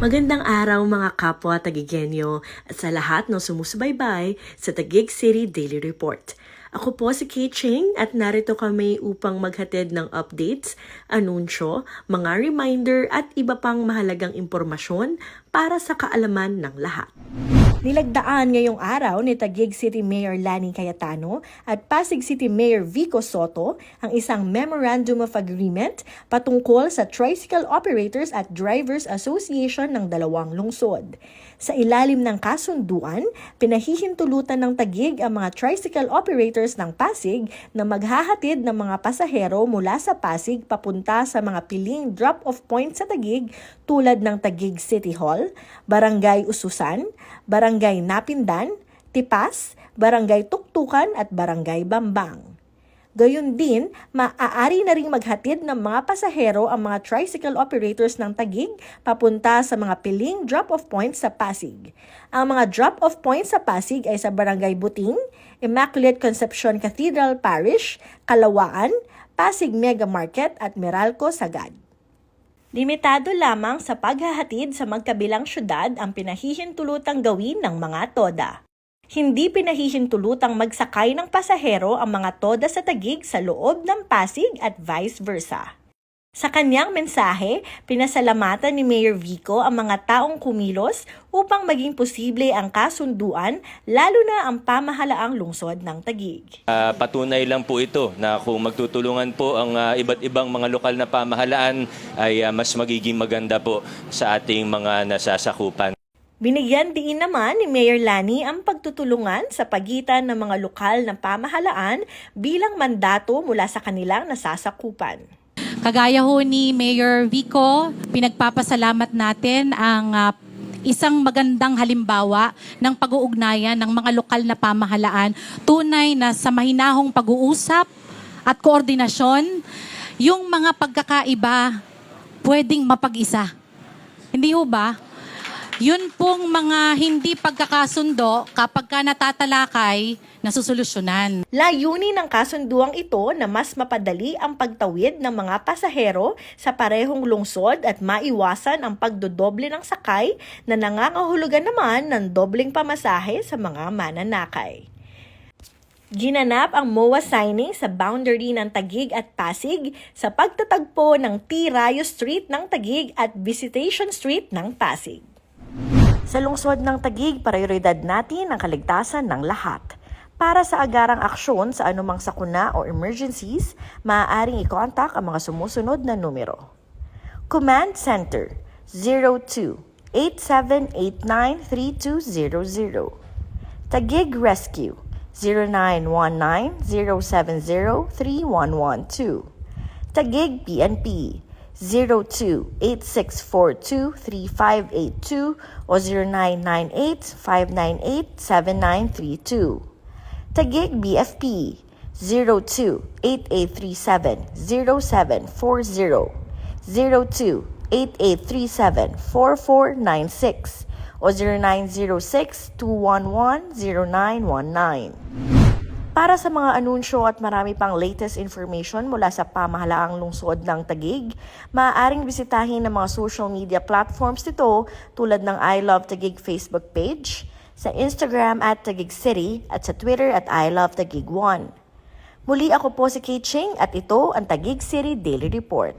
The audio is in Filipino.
Magandang araw mga kapwa Tagigenyo at sa lahat ng sumusubaybay sa Taguig City Daily Report. Ako po si Kate Ching at narito kami upang maghatid ng updates, anunsyo, mga reminder at iba pang mahalagang impormasyon para sa kaalaman ng lahat. Nilagdaan ngayong araw ni Taguig City Mayor Lani Cayetano at Pasig City Mayor Vico Soto ang isang Memorandum of Agreement patungkol sa Tricycle Operators at Drivers Association ng dalawang lungsod. Sa ilalim ng kasunduan, pinahihintulutan ng Taguig ang mga tricycle operators ng Pasig na maghahatid ng mga pasahero mula sa Pasig papunta sa mga piling drop-off points sa Taguig tulad ng Taguig City Hall, Barangay Ususan, Barangay Napindan, Tipas, Barangay Tuktukan at Barangay Bambang. Gayun din, maaari na ring maghatid ng mga pasahero ang mga tricycle operators ng Tagig papunta sa mga piling drop-off points sa Pasig. Ang mga drop-off points sa Pasig ay sa Barangay Buting, Immaculate Conception Cathedral Parish, Kalawaan, Pasig Mega Market at Meralco, Sagad. Limitado lamang sa paghahatid sa magkabilang syudad ang pinahihintulutang gawin ng mga toda. Hindi pinahihintulutang magsakay ng pasahero ang mga toda sa tagig sa loob ng Pasig at vice versa. Sa kanyang mensahe, pinasalamatan ni Mayor Vico ang mga taong kumilos upang maging posible ang kasunduan lalo na ang pamahalaang lungsod ng Tagig. Ah, patunay lang po ito na kung magtutulungan po ang ah, iba't ibang mga lokal na pamahalaan ay ah, mas magiging maganda po sa ating mga nasasakupan. Binigyan din naman ni Mayor Lani ang pagtutulungan sa pagitan ng mga lokal na pamahalaan bilang mandato mula sa kanilang nasasakupan. Kagaya ho ni Mayor Vico, pinagpapasalamat natin ang ah, isang magandang halimbawa ng pag-uugnayan ng mga lokal na pamahalaan. Tunay na sa mahinahong pag-uusap at koordinasyon, yung mga pagkakaiba pwedeng mapag-isa. Hindi ho ba? Yun pong mga hindi pagkakasundo kapag ka natatalakay, nasusolusyonan. Layunin ng kasunduang ito na mas mapadali ang pagtawid ng mga pasahero sa parehong lungsod at maiwasan ang pagdodoble ng sakay na nangangahulugan naman ng dobling pamasahe sa mga mananakay. Ginanap ang MOA signing sa boundary ng Tagig at Pasig sa pagtatagpo ng T. Rayo Street ng Tagig at Visitation Street ng Pasig. Sa lungsod ng Tagig, prioridad natin ang kaligtasan ng lahat. Para sa agarang aksyon sa anumang sakuna o emergencies, maaaring i-contact ang mga sumusunod na numero. Command Center 02-8789-3200 Tagig Rescue 0919-070-3112 Tagig PNP 02-8642-3582 o 0998-598-7932 Tagig BFP 02-8837-0740 02-8837-4496 o 0906-211-0919 para sa mga anunsyo at marami pang latest information mula sa pamahalaang lungsod ng Tagig, maaaring bisitahin ang mga social media platforms nito tulad ng I Love Tagig Facebook page, sa Instagram at Tagig City at sa Twitter at I Love Tagig 1. Muli ako po si Kate Ching at ito ang Tagig City Daily Report.